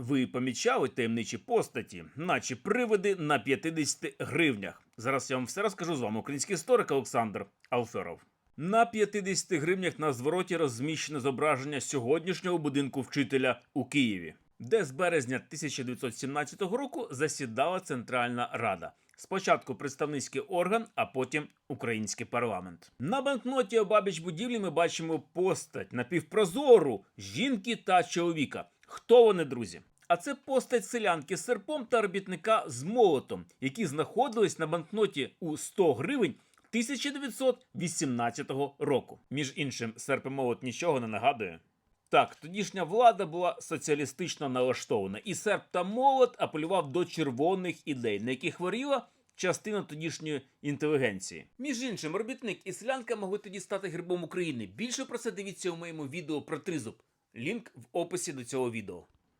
Ви помічали таємничі постаті, наче привиди на 50 гривнях. Зараз я вам все розкажу з вами. Український історик Олександр Алферов. На 50 гривнях на звороті розміщено зображення сьогоднішнього будинку вчителя у Києві, де з березня 1917 року засідала Центральна Рада. Спочатку представницький орган, а потім український парламент. На банкноті обабіч будівлі ми бачимо постать напівпрозору жінки та чоловіка. Хто вони, друзі? А це постать селянки з серпом та робітника з молотом, які знаходились на банкноті у 100 гривень 1918 року. Між іншим, серп і молот нічого не нагадує. Так, тодішня влада була соціалістично налаштована, і серп та молот апелював до червоних ідей, на яких хворіла частина тодішньої інтелігенції. Між іншим, робітник і селянка могли тоді стати гербом України. Більше про це дивіться у моєму відео про тризуб. Лінк в описі до цього відео.